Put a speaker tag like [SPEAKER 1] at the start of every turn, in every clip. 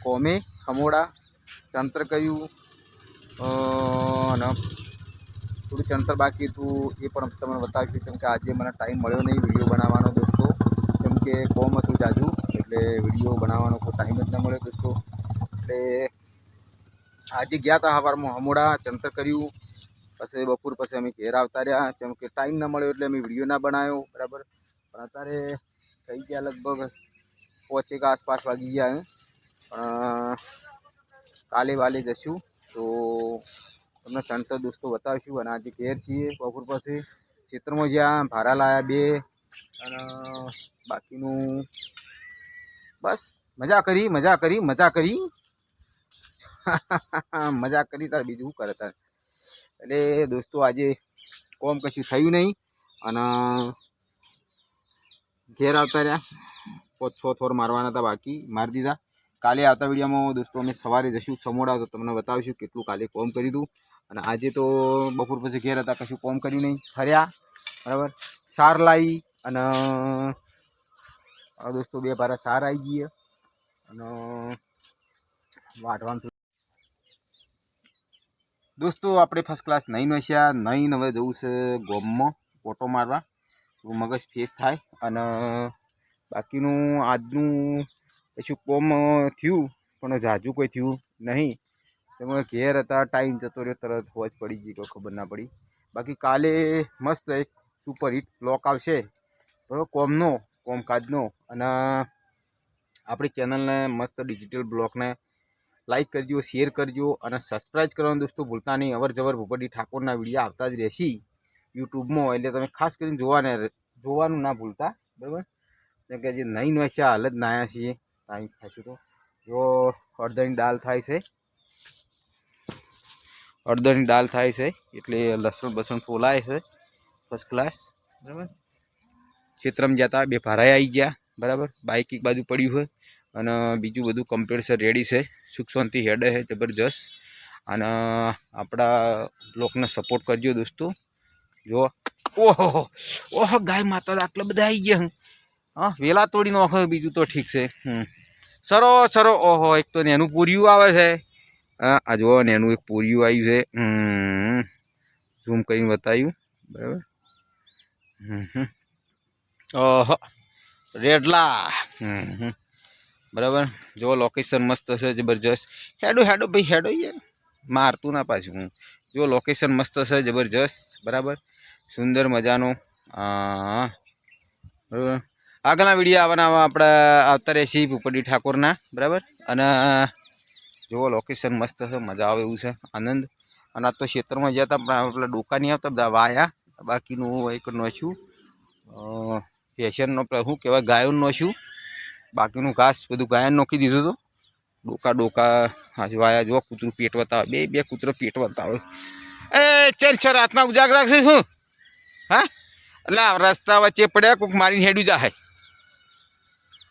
[SPEAKER 1] કોમે હમોડા ચંત્ર કર્યું અ, અને થોડું ચંત્ર બાકી હતું એ પણ તમને બતાવીશું કેમ કે આજે મને ટાઈમ મળ્યો નહીં વીડિયો બનાવવાનો દોસ્તો કેમ કે કોમ હતું જાજુ એટલે વીડિયો બનાવવાનો કોઈ ટાઈમ જ ના મળ્યો દોસ્તો એટલે આજે ગયા હતા સવારમાં હમોડા ચંત્ર કર્યું પછી બપોર પછી અમે ઘેર આવતા રહ્યા કેમ કે ટાઈમ ના મળ્યો એટલે અમે વીડિયો ના બનાવ્યો બરાબર પણ અત્યારે થઈ ગયા લગભગ પહોંચેક આસપાસ વાગી ગયા હે. પણ કાલે વાલે જશું. તો, તમને ચણતર દોસ્તો બતાવીશું. અને આજે ઘેર છીએ, બપોર પાસે ક્ષેત્રમાં જ્યાં ભારા લાયા બે. અને, બાકીનું બસ, મજા કરી મજા કરી મજા કરી. મજા કરી તાર બીજું કરે તાર. એટલે દોસ્તો આજે કોમ કશું થયું નહીં. અને, ઘેર આવતા રહ્યા. પોત છ થોર મારવાના હતા બાકી, મારી દીધા. કાલે આવતા વિડીયોમાં દોસ્તો અમે સવારે જશું સમોડા, તો તમને બતાવીશું કેટલું કાલે કોમ કર્યું હતું. અને આજે તો બપોર પછી ઘેર હતા, કશું કોમ કર્યું નહીં. ફર્યા, બરાબર? સાર લાવી અને દોસ્તો બે ભારા સાર આવી ગઈ અને વાઢવાનું દોસ્તો, આપણે ફર્સ્ટ ક્લાસ નહીં નસ્યા નહીં હવે જવું છે ગોમમાં ઓટો મારવા. મગજ ફેસ થાય. અને બાકીનું આજનું કશું કોમ થયું, પણ જાજુ કોઈ થયું નહીં. તેમાં ઘેર હતા, ટાઈમ જતો રહ્યો, તરત હોજ પડી ગઈ, કોઈ ખબર ના પડી. બાકી કાલે મસ્ત એક સુપર હિટ બ્લોક આવશે. બરાબર, કોમનો, કોમકાજનો. અને આપણી ચેનલને મસ્ત ડિજિટલ બ્લોગને લાઈક કરજો, શેર કરજો, અને સબસ્ક્રાઈબ કરવાનું દોસ્તો ભૂલતા નહીં. અવર જવર ભૂપતિ ઠાકોરના વીડિયો આવતા જ રહેશી યુટ્યુબમાં. એટલે તમે ખાસ કરીને જોવાને, જોવાનું ના ભૂલતા. બરાબર? કે જે નહીં નો છે, હાલ જ નાયા છીએ. ટાઈમ ખાઈશું તો. જો અડદની દાળ થાય છે. અડદની દાળ થાય છે એટલે લસણ બસણ ફોલાય છે ફર્સ્ટ ક્લાસ બરાબર. ક્ષેત્રમાં જતા બે ભારાએ આવી ગયા બરાબર? બાઇક એક બાજુ પડ્યું હોય અને બીજું બધું કમ્પ્યુટર રેડી છે. સુખ શાંતિ હેડે છે જબરજસ્ત. અને આપણા બ્લોકને સપોર્ટ કરજો દોસ્તો. જો. ઓહો ઓહો. ગાય માતા આટલા બધા આવી ગયા હા વેલા તોડી નાખો બીજું તો ઠીક છે. હમ. સરો સરો. ઓહો, એક તો નેનું પૂર્યું આવે છે. આ જુઓ, નેનું એક પૂર્યું આવ્યું છે. ઝૂમ કરીને બતાવ્યું બરાબર? ઓહો. રેડલા. બરાબર? જો લોકેશન મસ્ત છે, જબરજસ્ત. હેડો હેડો ભાઈ, હેડો યાર. મારતું ના પાછું હું. જો લોકેશન મસ્ત છે, જબરજસ્ત. બરાબર? સુંદર મજાનું. બરાબર? આગળના વીડિયો આવવાના આપણે આવતા રહેશે ભૂપતિ ઠાકોરના, બરાબર? અને, જુઓ લોકેશન મસ્ત છે, મજા આવે એવું છે, આનંદ. અને આ તો ક્ષેત્રમાં હતા પણ આપણા ડોકા નહીં આવતા, બધા વાયા, બાકીનું એક નોચ્યું. ફેશનનો શું કહેવાય, ગાયોનું નોચ્યું. બાકીનું ઘાસ બધું ગાયન નોખી દીધું હતું. ડોકા ડોકા હાજુ વાયા, જુઓ, કૂતરું પેટ આવે બે બે કૂતરો પેટ આવે એ, ચલ, ચાલ, રાતના ઉજાગરા છે શું? હા? એટલે રસ્તા વચ્ચે પડ્યા કોઈક મારીને હેડું જાય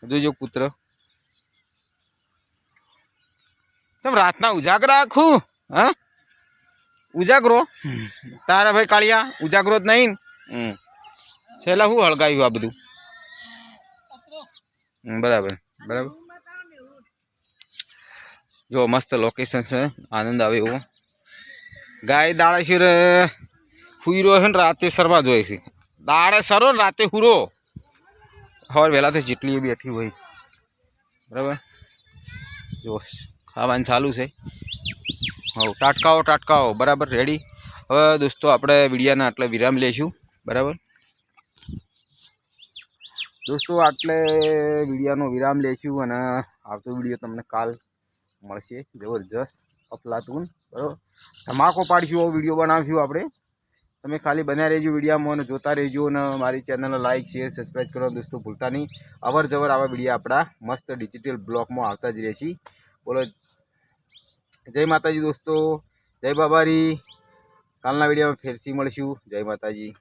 [SPEAKER 1] જોજો કૂતરો તમે રાતના ઉજાગરા આખું હા? ઉજાગરો? તારા ભાઈ કાળિયા ઉજાગરો જ નહીં છેલ્લા શું હળગાવ્યું આ બધું? બરાબર બરાબર. જો મસ્ત લોકેશન છે. આનંદ આવે એવો. ગાય દાડે છે હુઈરો છે ને રાતે સરવા જોઈએ છે. દાડે સરો ને રાતે હુરો. હવે વહેલાથી જેટલી બેઠી હોય. બરાબર? જો, ખાવાનું ચાલુ છે. હવ, ટાટકાઓ ટાટકાઓ. બરાબર રેડી હવે દોસ્તો, આપણે વિડીયાના આટલે વિરામ લઈશું બરાબર? દોસ્તો, આટલે વિડીયાનો વિરામ લઈશું અને આવતો વીડિયો તમને કાલ મળશે. જબરજસ્ત અફલાતુન બરાબર? ધમાકો પાડીશું, આવો વીડિયો બનાવીશું આપણે. તમે ખાલી બન્યા રહેજો વિડીયામાં અને જોતા રહેજો અને મારી ચેનલને લાઇક શેર સબસ્ક્રાઈબ કરવા દોસ્તો ભૂલતા નહીં. અવર જવર આવા વીડિયો આપણા મસ્ત ડિજિટલ બ્લોગમાં આવતા જ રહેશે. બોલો. જય માતાજી દોસ્તો. જય બાબારી. કાલના વિડીયોમાં ફેરથી મળીશું. જય માતાજી.